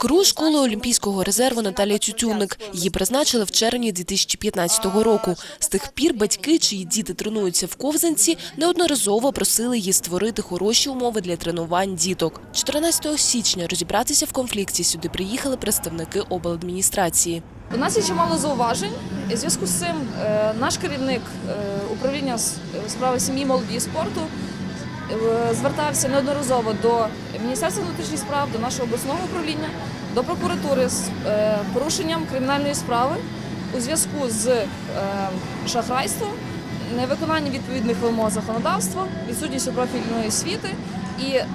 Керує школою Олімпійського резерву Наталія Тютюник. Її призначили в червні 2015 року. З тих пір батьки, чиї діти тренуються в Ковзанці, неодноразово просили її створити хороші умови для тренувань діток. 14 січня розібратися в конфлікті сюди приїхали представники обладміністрації. У нас є чимало зауважень. В зв'язку з цим е, наш керівник е, управління е, справи сім'ї, молоді і спорту звертався неодноразово до Міністерства внутрішніх справ, до нашого обласного управління, до прокуратури з е, порушенням кримінальної справи у зв'язку з е, шахрайством, невиконанням відповідних вимог законодавства, відсутністю профільної освіти і е,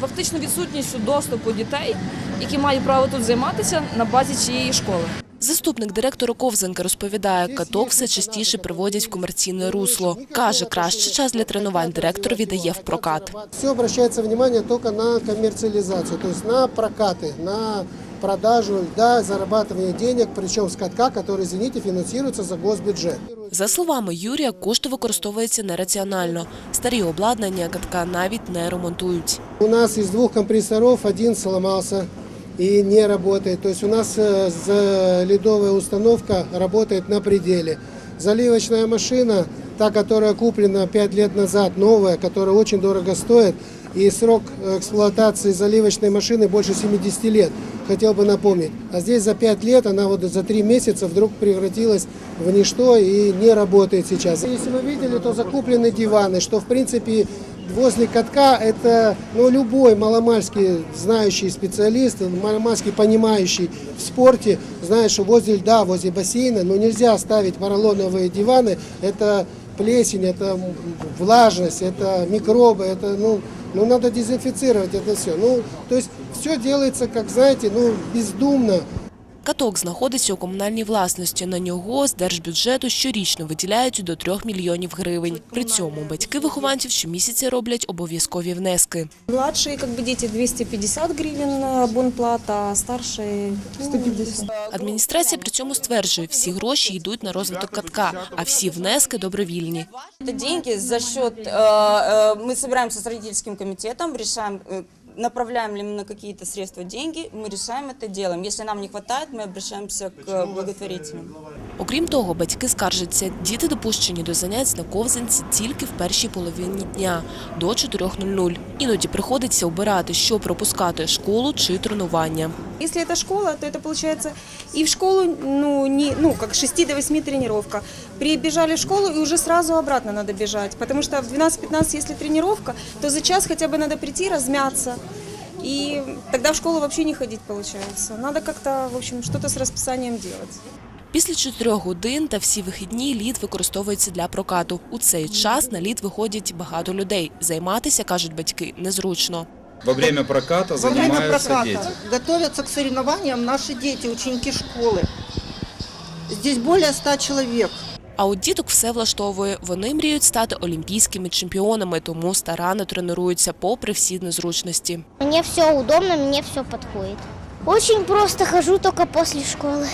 фактично відсутністю доступу дітей, які мають право тут займатися на базі цієї школи. Заступник директора Ковзанки розповідає, каток все частіше приводять в комерційне русло. Каже, краще час для тренувань директор віддає в прокат. Все обращается внимание только на коммерциализацию, то есть на прокаты, на продажу льда, зарабатывание денег, причем с катка, который, извините, финансируется за госбюджет. За словами Юрія, кошти використовуються нераціонально. Старі обладнання катка навіть не ремонтують. У нас из двух компрессоров один сломался И не работает. То есть у нас э, ледовая установка работает на пределе. Заливочная машина, та, которая куплена 5 лет назад, новая, которая очень дорого стоит, и срок эксплуатации заливочной машины больше 70 лет, хотел бы напомнить. А здесь за 5 лет она вот за 3 месяца вдруг превратилась в ничто и не работает сейчас. Если вы видели, то закуплены диваны, что в принципе возле катка это ну, любой маломальский знающий специалист, маломальский понимающий в спорте, знает, что возле льда, возле бассейна, ну, нельзя ставить поролоновые диваны, это плесень, это влажность, это микробы, это, ну, ну, надо дезинфицировать это все. Ну, то есть все делается, как знаете, ну, бездумно. Каток знаходиться у комунальній власності. На нього з держбюджету щорічно виділяють до 3 мільйонів гривень. При цьому батьки вихованців щомісяця роблять обов'язкові внески. Младшие как бы дети 250 гривен э, бонплата, а старшие 150. Адміністрація при цьому стверджує, всі гроші йдуть на розвиток катка, а всі внески добровільні. Это деньги за счет, э, э, мы собираемся с родительским комитетом, решаем, э, направляем ли мы на какие-то средства деньги, мы решаем это делаем. Если нам не хватает, мы обращаемся к благотворителям. Окрім того, батьки скаржаться, діти допущені до занять на ковзанці тільки в першій половині дня до 4.00. Іноді приходиться обирати, що пропускати школу чи тренування. Если это школа, то это получается и в школу, ну, не, ну, как с 6 до 8 тренировка. Прибежали в школу и уже сразу обратно надо бежать. Потому что в 12-15, если тренировка, то за час хотя бы надо прийти, размяться. И тогда в школу вообще не ходить получается. Надо как-то, в общем, что-то с расписанием делать. Після чотирьох годин та всі вихідні лід використовується для прокату. У цей час на лід виходять багато людей. Займатися, кажуть батьки, незручно. Во время проката Во время занимаются проката дети. готовятся к соревнованиям наши дети, ученики школы. Здесь более ста человек. А от діток все влаштовує. Вони мріють стати олімпійськими чемпіонами, тому старанно тренуються попри всі незручності. Мне все удобно, мне все подходит. Очень просто хожу только после школы.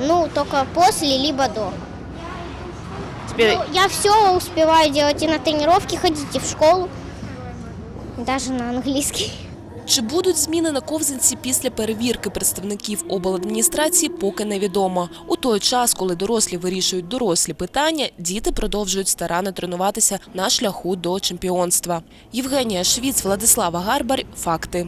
Ну, только после, либо до. Ну, я все успеваю делать и на тренировки ходить, и в школу. Даже на английский. Чи будуть зміни на ковзанці після перевірки представників обладміністрації, поки невідомо. У той час, коли дорослі вирішують дорослі питання, діти продовжують старанно тренуватися на шляху до чемпіонства. Євгенія Швіц, Владислава Гарбар. Факти.